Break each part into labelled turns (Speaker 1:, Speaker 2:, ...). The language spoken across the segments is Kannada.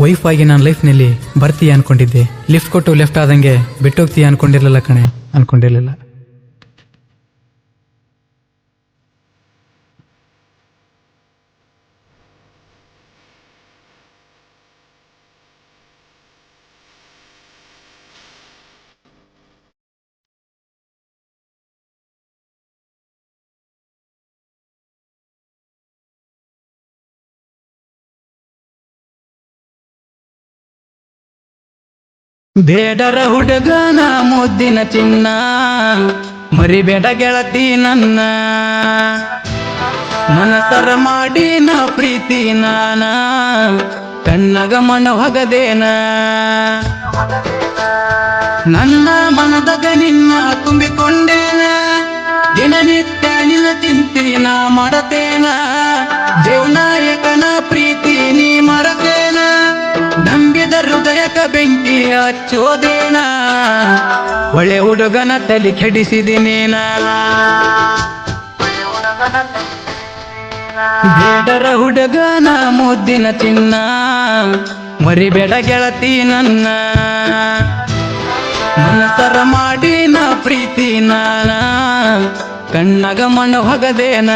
Speaker 1: ವೈಫ್ ಆಗಿ ನನ್ನ ಲೈಫ್ನಲ್ಲಿ ಬರ್ತೀಯ ಅನ್ಕೊಂಡಿದ್ದೆ. ಲಿಫ್ಟ್ ಕೊಟ್ಟು ಲೆಫ್ಟ್ ಆದಂಗೆ ಬಿಟ್ಟೋಗ್ತೀಯ ಅನ್ಕೊಂಡಿರ್ಲಿಲ್ಲ ಕಣೆ. ಅನ್ಕೊಂಡಿರ್ಲಿಲ್ಲ.
Speaker 2: ಬೇಡರ ಹುಡುಗನ ಮುದ್ದಿನ ಚಿನ್ನ ಮರಿಬೇಡ ಗೆಳತಿ ನನ್ನ. ಮನಸರ ಮಾಡಿ ನ ಪ್ರೀತಿ ನಾನ, ಕಣ್ಣಗ ಮನ ಹೊಗದೇನ. ನನ್ನ ಮನದಾಗ ನಿನ್ನ ತುಂಬಿಕೊಂಡೇನ, ದಿನನಿತ್ಯ ನಿನ್ನ ಚಿಂತಿನ ಮಾಡತೇನ. ದೇವನಾಯಕನ ಹೃದಯಕ ಬೆಂಕಿ ಹಚ್ಚೋದೇನ ಒಳ್ಳೆ ಹುಡುಗನ ತಲೆ ಕೆಡಿಸಿದಿನೇನ ಬೇಡರ ಹುಡುಗನ ಮುದ್ದಿನ ಚಿನ್ನ. ಮರಿಬೇಡ ಗೆಳತಿ ನನ್ನ. ಮನಸರ ಮಾಡಿನ ಪ್ರೀತಿ ನಾನ. ಕಣ್ಣಗ ಮಣ್ಣು ಹೊಗದೇನ.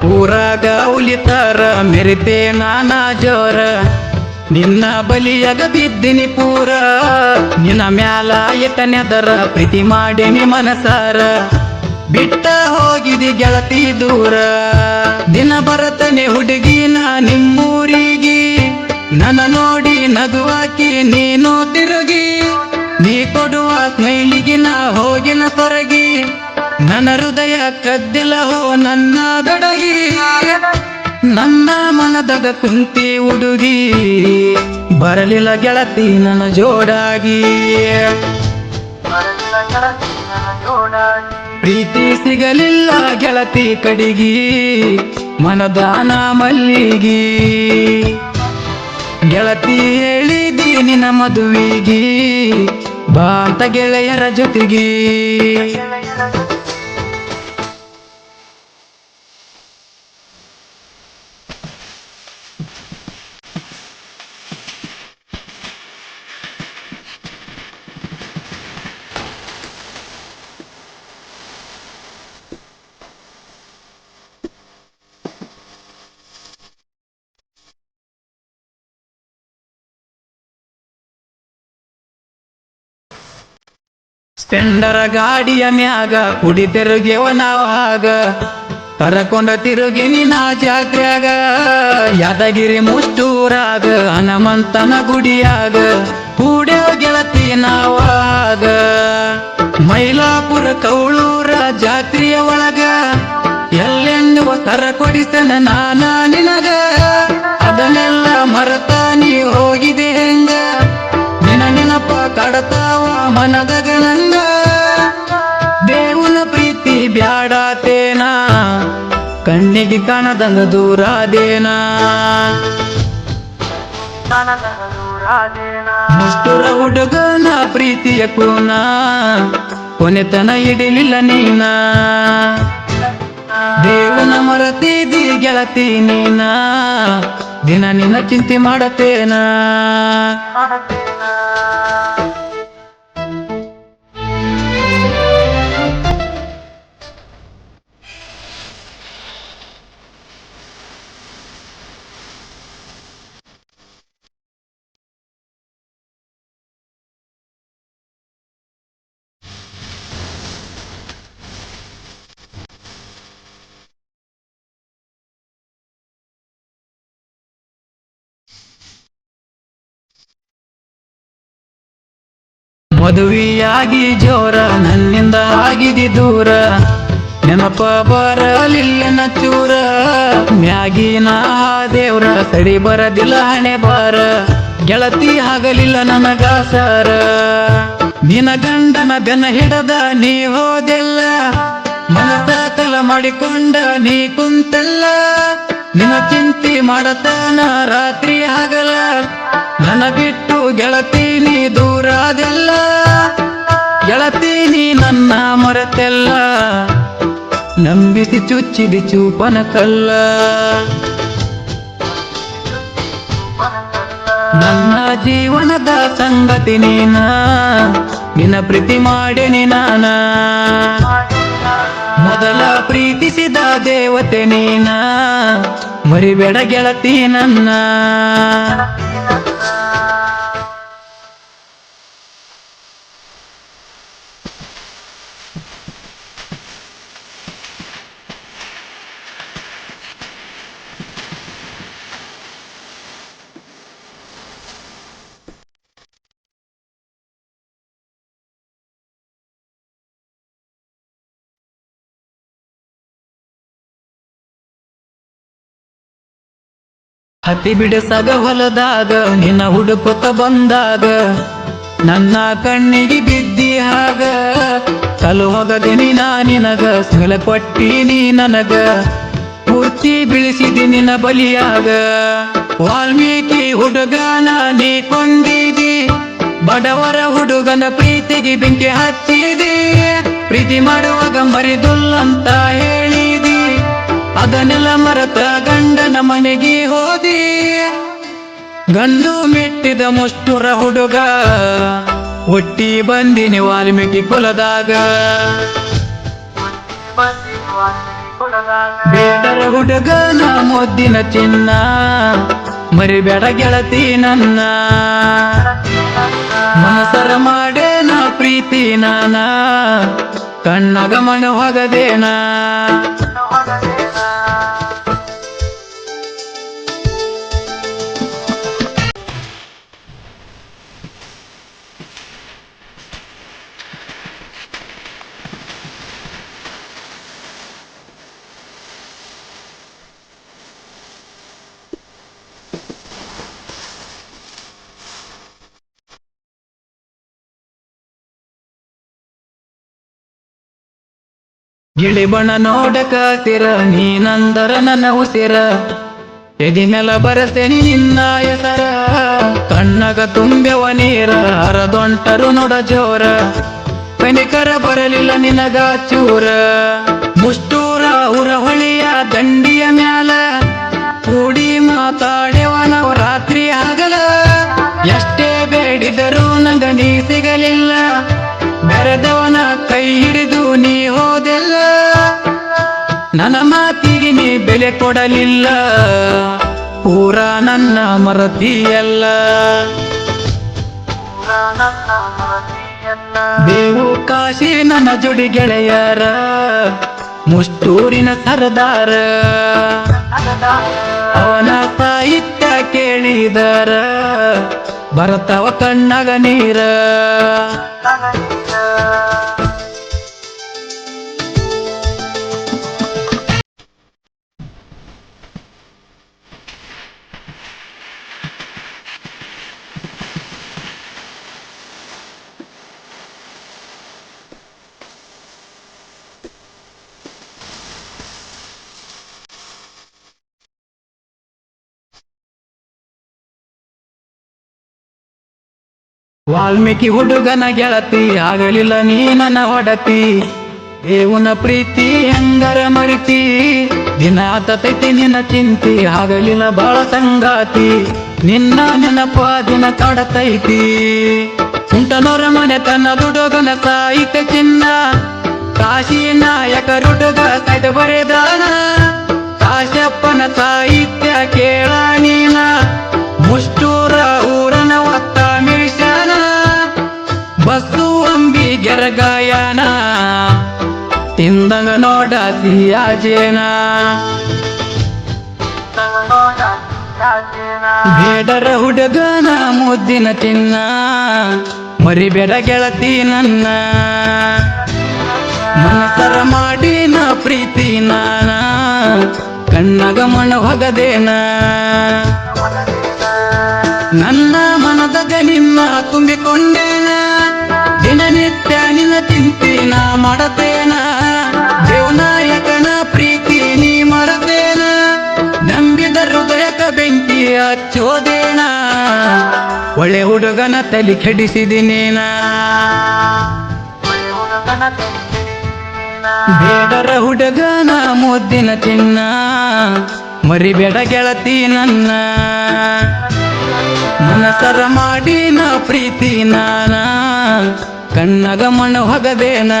Speaker 2: ಊರಾಗ ಉಲಿತಾರ ಮೆರಿತೆ ನಾನಾ ಜೋರ. ನಿನ್ನ ಬಲಿಯಾಗ ಬಿದ್ದಿನಿ ಪೂರ. ನಿನ್ನ ಮ್ಯಾಲ ಎಟ್ಟನೆದರ ಪ್ರೀತಿ ಮಾಡಿನಿ ಮನಸಾರ. ಬಿಟ್ಟ ಹೋಗಿದಿ ಗೆಳತಿ ದೂರ. ದಿನ ಬರತನೆ ಹುಡುಗಿನ ನಿಮ್ಮೂರಿಗೆ. ನನ್ನ ನೋಡಿ ನಗುವಾಕಿ ನೀನು ತಿರುಗಿ. ನನ್ನ ಹೃದಯ ಕದ್ದಿಲ್ಲ ಹೋ ನನ್ನ ದೊಡಗಿ. ನನ್ನ ಮನದಗ ಕುಂತಿ ಹುಡುಗಿ. ಬರಲಿಲ್ಲ ಗೆಳತಿ ನನ್ನ ಜೋಡಾಗಿ. ಪ್ರೀತಿ ಸಿಗಲಿಲ್ಲ ಗೆಳತಿ ಕಡಿಗಿ. ಮನದಾನ ಮಲ್ಲಿಗಿ ಗೆಳತಿ ಹೇಳಿದಿ ನಿನ್ನ ಮದುವಿಗಿ. ಬಾ ಅಂತ ಗೆಳೆಯರ ಜೊತೆಗಿ. ಸ್ಪೆಂಡರ ಗಾಡಿಯ ಮ್ಯಾಗ ಕುಡಿ ತಿರುಗ್ಯವ ನಾವಾಗ ಕರಕೊಂಡ ತಿರುಗಿ ನಿನ್ನ ಜಾತ್ರ್ಯಾಗ. ಯಾದಗಿರಿ ಮುಷ್ಟೂರಾಗ, ಹನುಮಂತನ ಗುಡಿಯಾಗ. ಕೂಡ ಗೆಳತಿ ನಾವಾಗ ಮೈಲಾಪುರ ಕೌಳೂರ ಜಾತ್ರೆಯ ಒಳಗ. ಎಲ್ಲೆನ್ನುವ ಕರ ಕೊಡಿಸನ ನಾನ ನಿನಗ. ಅದನ್ನೆಲ್ಲ ಮರತ ನೀ ಹೋಗಿದೆ ಹೆಂಗ? ನಿನ ನೆನಪ ಕಡತಾವ ಮನದಾಗ ಕಣ್ಣಿಗೆ ಕಾಣದಂಗ ದೂರಾದೇನ. ಮುಷ್ಟುರ ಹುಡುಗನ ಪ್ರೀತಿಯ ಕೂನ. ಕೊನೆತನ ಇಡಲಿಲ್ಲ ನೀನ. ದೇವನ ಮರತಿದಿ ಗೆಳತಿ ನೀನ. ದಿನ ನಿನ್ನ ಚಿಂತೆ ಮಾಡತೇನ. ಮದುವೆಯಾಗಿ ಜೋರ, ನನ್ನಿಂದ ಆಗಿದೆ ದೂರ. ನೆನಪ ಬರಲಿಲ್ಲ ಚೂರ ಮ್ಯಾಗಿನ ದೇವ್ರ ಸರಿ ಬರದಿಲ್ಲ ಹಣೆ ಬಾರ ಗೆಳತಿ ಆಗಲಿಲ್ಲ ನನಗ ಸಾರ. ನಿನ ಗಂಡನ ಬೆನ ಹಿಡದ ನೀ ಹೋದೆಲ್ಲ. ಮನಸ ತಲ ಮಾಡಿಕೊಂಡ ನೀ ಕುಂತಲ್ಲ. ನಿನ ಚಿಂತೆ ಮಾಡತಾನ ರಾತ್ರಿ ಆಗಲ ನನ್ನ ಬಿಟ್ಟು ಗೆಳತಿ ನೀ ದೂರಾದೆಲ್ಲ, ಗೆಳತಿ ನೀ ನನ್ನ ಮರೆತೆಲ್ಲ, ನಂಬಿಸಿ ಚುಚ್ಚಿದಿ ಚೂಪನ ಕಲ್ಲ ನನ್ನ ಜೀವನದ ಸಂಗತಿ ನೀನ, ನಿನ್ನ ಪ್ರೀತಿ ಮಾಡೇನಿ ನಾನ. ಮೊದಲ ಪ್ರೀತಿಸಿದ ದೇವತೆ ನೀನ ಮರಿಬೇಡ ಗೆಳತಿ ನನ್ನ. ಹತ್ತಿ ಬಿಡಿಸಗ ಹೊಲದಾಗ, ನಿನ್ನ ಹುಡುಕುತ್ತ ಬಂದಾಗ, ನನ್ನ ಕಣ್ಣಿಗೆ ಬಿದ್ದಿ ಹಾಗ. ಕಲು ಹೋಗದಿನಿ ನಾ ನಿನಗ ಸಲ ಕೊಟ್ಟಿನಿ ನನಗ. ಪೂರ್ತಿ ಬಿಳಿಸಿದಿ ನಿನ್ನ ಬಲಿಯಾಗ. ವಾಲ್ಮೀಕಿ ಹುಡುಗನ ನೀ ಕೊಂದಿದಿ, ಬಡವರ ಹುಡುಗನ ಪ್ರೀತಿಗೆ ಬೆಂಕಿ ಹಚ್ಚಿದಿ. ಪ್ರೀತಿ ಮಾಡುವಾಗ ಮರಿದುಲ್ಲಂತ ಹೇಳಿದಿ ಅದನ್ನೆಲ್ಲ ಮರತ ಗಂಡನ ಮನೆಗೆ ಹೋದಿ. ಗಂಡು ಮೆಟ್ಟಿದ ಮುಷ್ಟುರ ಹುಡುಗ ಒಟ್ಟಿ ಬಂದಿನಿ ವಾಲ್ಮೀಕಿ ಕುಲದಾಗ. ಬೇಡರ ಹುಡುಗನ ಮುದ್ದಿನ ಚಿನ್ನ, ಮರಿಬೇಡ ಗೆಳತಿ ನನ್ನ. ಮನಸರ ಮಾಡೇನ ಪ್ರೀತಿ ನಾನ ಕಣ್ಣಗ ಮಣ ಹೊಗದೇನ. ಗಿಳಿಬಣ ನೋಡಕ ತಿರ ನೀನಂದರ ನನ್ನ ಉಸಿರ. ಎದಿ ಮೇಲ ಬರಸೆನಿ ನಿನ್ನ ಹೆಸರ. ಕಣ್ಣಗ ತುಂಬೆವ ನೀರ ಹರದೊಂಟರು ನೋಡ ಜೋರ. ಪನಿಕರ ಬರಲಿಲ್ಲ ನಿನಗ ಚೂರ. ಮುಷ್ಟೂರ ಉರ ಹೊಳಿಯ ದಂಡಿಯ ಮ್ಯಾಲ. ಕೂಡಿ ಮಾತಾಡ್ಯವ ನಾವು ರಾತ್ರಿ ಆಗಲ. ಎಷ್ಟೇ ಬೇಡಿದರೂ ನಂಗ ನೀ ಸಿಗಲಿಲ್ಲ. ಬೆರೆದವನ ಕೈ ಹಿಡಿದು ನನ್ನ ಮಾತಿಗೆ ನೀ ಬೆಲೆ ಕೊಡಲಿಲ್ಲ. ಪೂರ ನನ್ನ ಮರತಿಯಲ್ಲ. ಬೇವು ಕಾಶಿ ನನ್ನ ಜುಡಿ ಗೆಳೆಯರ. ಮುಷ್ಟೂರಿನ ಸರದಾರ. ಅವನ ಸಾಹಿತ್ಯ ಕೇಳಿದರ. ಬರತವ ಕಣ್ಣಗ ನೀರ. ವಾಲ್ಮೀಕಿ ಹುಡುಗನ ಗೆಳತಿ ಆಗಲಿಲ್ಲ ನೀ ನನ್ನ ಒಡತಿ ದೇವನ ಪ್ರೀತಿ ಹೆಂಗರ ಮರಿತಿ. ದಿನ ನೀನ ನಿನ್ನ ಚಿಂತಿ ಆಗಲಿಲ್ಲ ಬಾಳ ಸಂಗಾತಿ. ನಿನ್ನ ನೆನಪ ದಿನ ಕಾಡತೈತಿ ಸುಂಟನೋರ ಮನೆ ತನ್ನ ದುಡುಗನ ಸಾಹಿತ್ಯ ಚಿನ್ನ. ಕಾಶಿ ನಾಯಕ ರುಡುಗ ಸಾಯ್ತ ಬರೆದಾನ. ಕಾಶಪ್ಪನ ಸಾಹಿತ್ಯ ಕೇಳ ತಿಂದಂಗ ನೋಡ ಸಿಯಾಜೇನ ಬೇಡರ ಹುಡುಗನ ಮುದ್ದಿನ ಚಿನ್ನ ಮರಿಬೇಡ ಗೆಳತಿ ನನ್ನ. ಮನಸರ ಮಾಡಿ ನ ಪ್ರೀತಿ ನಾನ. ಕಣ್ಣಗ ಮಣ್ಣು ಹೊಗದೇನ. ನನ್ನ ಮನದಾಗ ನಿಮ್ಮ ತುಂಬಿಕೊಂಡೇನ ತಲೆ ಕೆಡಿಸಿದಿನೇನ ಬೇಡರ ನಾ ಮುದ್ದಿನ ಚಿನ್ನ ಮರಿಬೇಡ ಗೆಳತಿ ನನ್ನ. ಮನಸರ ಮಾಡಿ ನಾ ಪ್ರೀತಿ ನಾನ, ಕಣ್ಣಗ ಮಣ್ಣು ಹೊಗದೇನ